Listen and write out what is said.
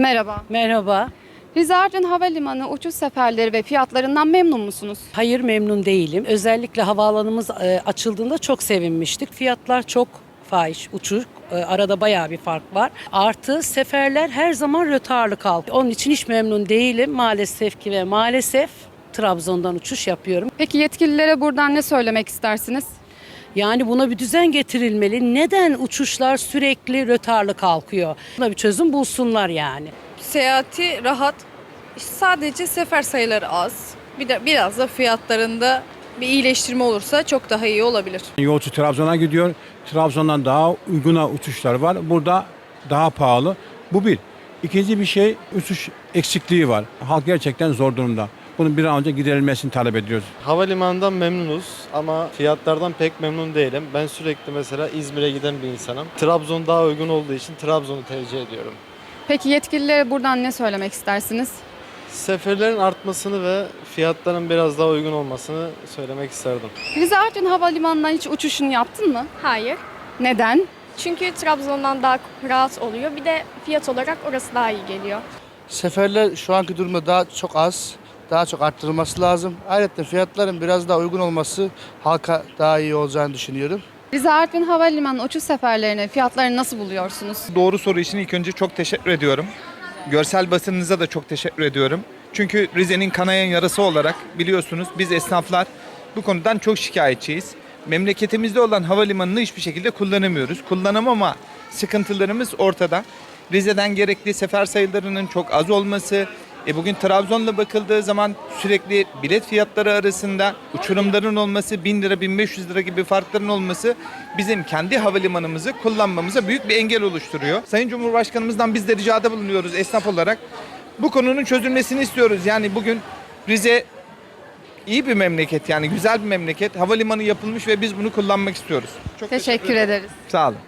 Merhaba. Merhaba. Rize Artvin Havalimanı uçuş seferleri ve fiyatlarından memnun musunuz? Hayır memnun değilim. Özellikle havaalanımız e, açıldığında çok sevinmiştik. Fiyatlar çok fahiş, uçuk. E, Arada bayağı bir fark var. Artı seferler her zaman rötarlı kalk. Onun için hiç memnun değilim. Maalesef ki ve maalesef Trabzon'dan uçuş yapıyorum. Peki yetkililere buradan ne söylemek istersiniz? Yani buna bir düzen getirilmeli. Neden uçuşlar sürekli rötarlı kalkıyor? Buna bir çözüm bulsunlar yani. Seyahati rahat. Sadece sefer sayıları az. Bir de biraz da fiyatlarında bir iyileştirme olursa çok daha iyi olabilir. Yolcu Trabzon'a gidiyor. Trabzon'dan daha uyguna uçuşlar var. Burada daha pahalı. Bu bir. İkinci bir şey uçuş eksikliği var. Halk gerçekten zor durumda. Bunun bir an önce giderilmesini talep ediyoruz. Havalimanından memnunuz ama fiyatlardan pek memnun değilim. Ben sürekli mesela İzmir'e giden bir insanım. Trabzon daha uygun olduğu için Trabzon'u tercih ediyorum. Peki yetkililere buradan ne söylemek istersiniz? Seferlerin artmasını ve fiyatların biraz daha uygun olmasını söylemek isterdim. Rize Artvin Havalimanı'ndan hiç uçuşunu yaptın mı? Hayır. Neden? Çünkü Trabzon'dan daha rahat oluyor. Bir de fiyat olarak orası daha iyi geliyor. Seferler şu anki durumda daha çok az. Daha çok arttırılması lazım. Ayrıca fiyatların biraz daha uygun olması halka daha iyi olacağını düşünüyorum. Rize Artvin Havalimanı uçuş seferlerini, fiyatlarını nasıl buluyorsunuz? Doğru soru için ilk önce çok teşekkür ediyorum. Görsel basınınıza da çok teşekkür ediyorum. Çünkü Rize'nin kanayan yarası olarak biliyorsunuz biz esnaflar bu konudan çok şikayetçiyiz. Memleketimizde olan havalimanını hiçbir şekilde kullanamıyoruz. Kullanamama sıkıntılarımız ortada. Rize'den gerekli sefer sayılarının çok az olması, e bugün Trabzon'la bakıldığı zaman sürekli bilet fiyatları arasında uçurumların olması, 1000 lira 1500 lira gibi farkların olması bizim kendi havalimanımızı kullanmamıza büyük bir engel oluşturuyor. Sayın Cumhurbaşkanımızdan biz de ricada bulunuyoruz esnaf olarak. Bu konunun çözülmesini istiyoruz. Yani bugün Rize iyi bir memleket yani güzel bir memleket. Havalimanı yapılmış ve biz bunu kullanmak istiyoruz. Çok Teşekkür ederiz. Sağ olun.